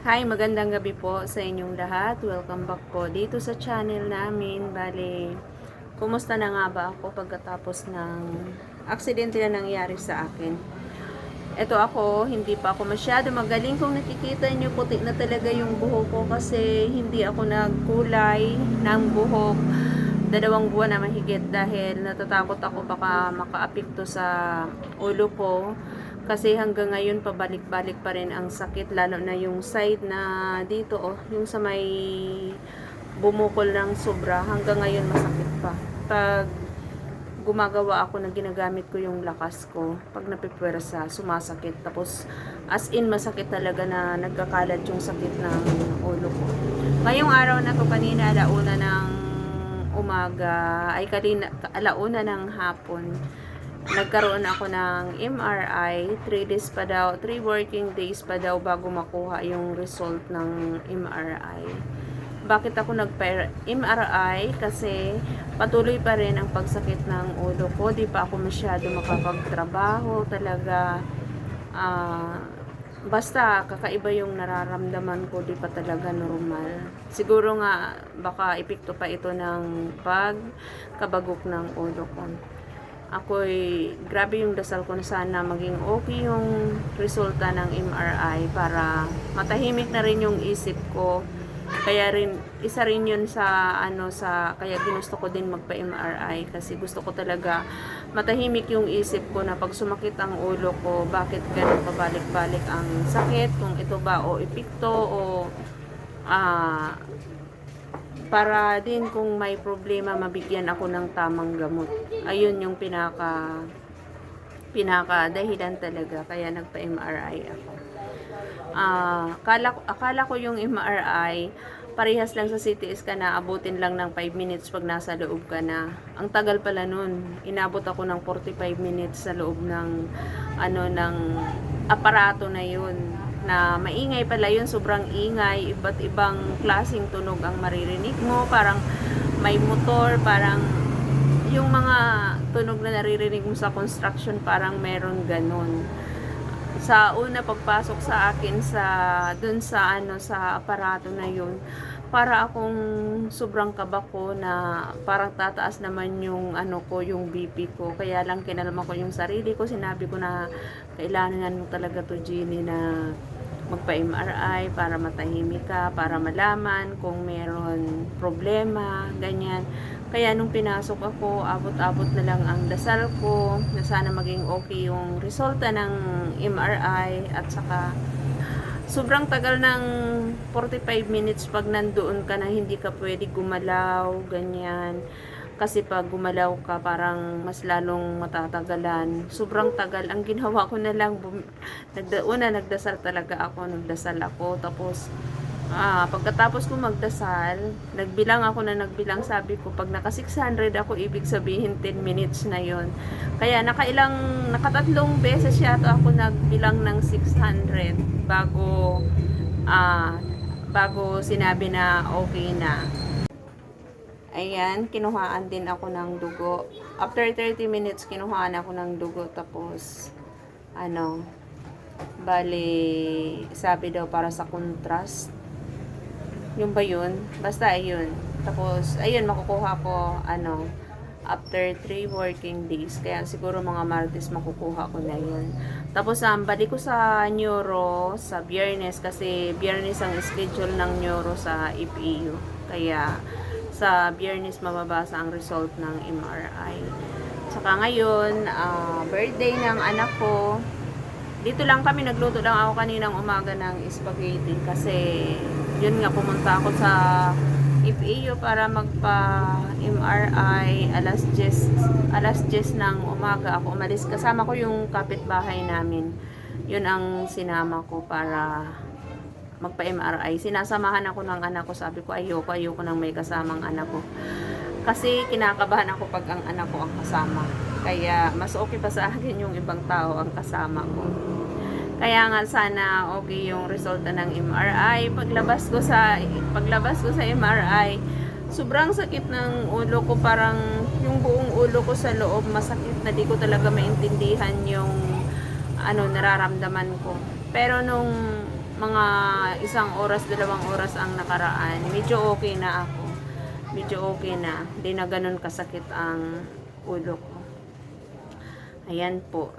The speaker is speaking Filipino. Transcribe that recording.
Hi, magandang gabi po sa inyong lahat. Welcome back po dito sa channel namin. Bale, kumusta na nga ba ako pagkatapos ng aksidente na nangyari sa akin? Ito ako, hindi pa ako masyado magaling. Kung nakikita niyo puti na talaga yung buhok ko kasi hindi ako nagkulay ng buhok dalawang buwan na mahigit dahil natatakot ako baka makaapekto sa ulo ko kasi hanggang ngayon pabalik-balik pa rin ang sakit lalo na yung side na dito oh yung sa may bumukol ng sobra. Hanggang ngayon masakit pa. Pag gumagawa ako na ginagamit ko yung lakas ko pag napipwersa sumasakit. Tapos as in masakit talaga na nagkakalat yung sakit ng ulo ko. Ngayong araw na to kanina alauna ng umaga ay kanina alauna ng hapon nagkaroon ako ng MRI 3 days pa daw 3 working days pa daw bago makuha yung result ng MRI bakit ako nagpa-MRI kasi patuloy pa rin ang pagsakit ng ulo ko. Di pa ako masyado makapagtrabaho talaga. Ah basta kakaiba yung nararamdaman ko di pa talaga normal. Siguro nga baka epekto pa ito ng pagkabagok ng ulo ko ako'y grabe yung dasal ko na sana maging okay yung resulta ng MRI para matahimik na rin yung isip ko. Kaya rin isa rin yun sa ano sa kaya ginusto ko din magpa MRI kasi gusto ko talaga matahimik yung isip ko na pag sumakit ang ulo ko bakit ganun pabalik-balik ang sakit? Kung ito ba o epekto o ah para din kung may problema mabigyan ako ng tamang gamot ayun yung pinaka pinaka dahilan talaga kaya nagpa MRI ako ah akala, ko- akala ko yung MRI parehas lang sa CT scan na abutin lang ng 5 minutes pag nasa loob ka na. Ang tagal pala nun. Inabot ako ng 45 minutes sa loob ng ano ng aparato na yun na maingay pala yun, sobrang ingay, iba't ibang klasing tunog ang maririnig mo, parang may motor, parang yung mga tunog na naririnig mo sa construction, parang meron ganun. Sa una pagpasok sa akin sa dun sa ano sa aparato na yun para akong sobrang kaba ko na parang tataas naman yung ano ko yung BP ko. Kaya lang kinalma ko yung sarili ko. Sinabi ko na kailangan mo talaga to Jeannie na magpa MRI para matahimik ka para malaman kung meron problema ganyan. Kaya nung pinasok ako, abot-abot na lang ang dasal ko na sana maging okay yung resulta ng MRI at saka sobrang tagal ng 45 minutes pag nandoon ka na hindi ka pwede gumalaw, ganyan. Kasi pag gumalaw ka, parang mas lalong matatagalan. Sobrang tagal. Ang ginawa ko na lang, bum- nagda, una nagdasal talaga ako, nagdasal ako. Tapos, Ah, pagkatapos ko magdasal, nagbilang ako na nagbilang, sabi ko, pag naka 600 ako, ibig sabihin 10 minutes na yon. Kaya nakailang, nakatatlong beses yata ako nagbilang ng 600 bago, ah, bago sinabi na okay na. Ayan, kinuhaan din ako ng dugo. After 30 minutes, kinuhaan ako ng dugo. Tapos, ano, bali, sabi daw para sa contrast. Yung ba yun? Basta ayun. Tapos, ayun, makukuha ko, ano, after 3 working days. Kaya siguro mga Martes makukuha ko na yun. Tapos, um, balik ko sa neuro sa biyernes kasi biyernes ang schedule ng neuro sa EPU. Kaya, sa biyernes mababasa ang result ng MRI. Saka ngayon, ah, birthday ng anak ko. Dito lang kami, nagluto lang ako kaninang umaga ng spaghetti kasi yun nga pumunta ako sa FAU para magpa MRI alas 10 alas 10 ng umaga ako umalis. Kasama ko yung kapitbahay namin. Yun ang sinama ko para magpa MRI sinasamahan ako ng anak ko. Sabi ko ayoko ayoko nang may kasamang anak ko. Kasi kinakabahan ako pag ang anak ko ang kasama kaya mas okay pa sa akin yung ibang tao ang kasama ko kaya nga sana okay yung resulta ng MRI. Paglabas ko sa paglabas ko sa MRI, sobrang sakit ng ulo ko, parang yung buong ulo ko sa loob masakit na di ko talaga maintindihan yung ano nararamdaman ko. Pero nung mga isang oras, dalawang oras ang nakaraan, medyo okay na ako. Medyo okay na. Hindi na ganun kasakit ang ulo ko. Ayan po.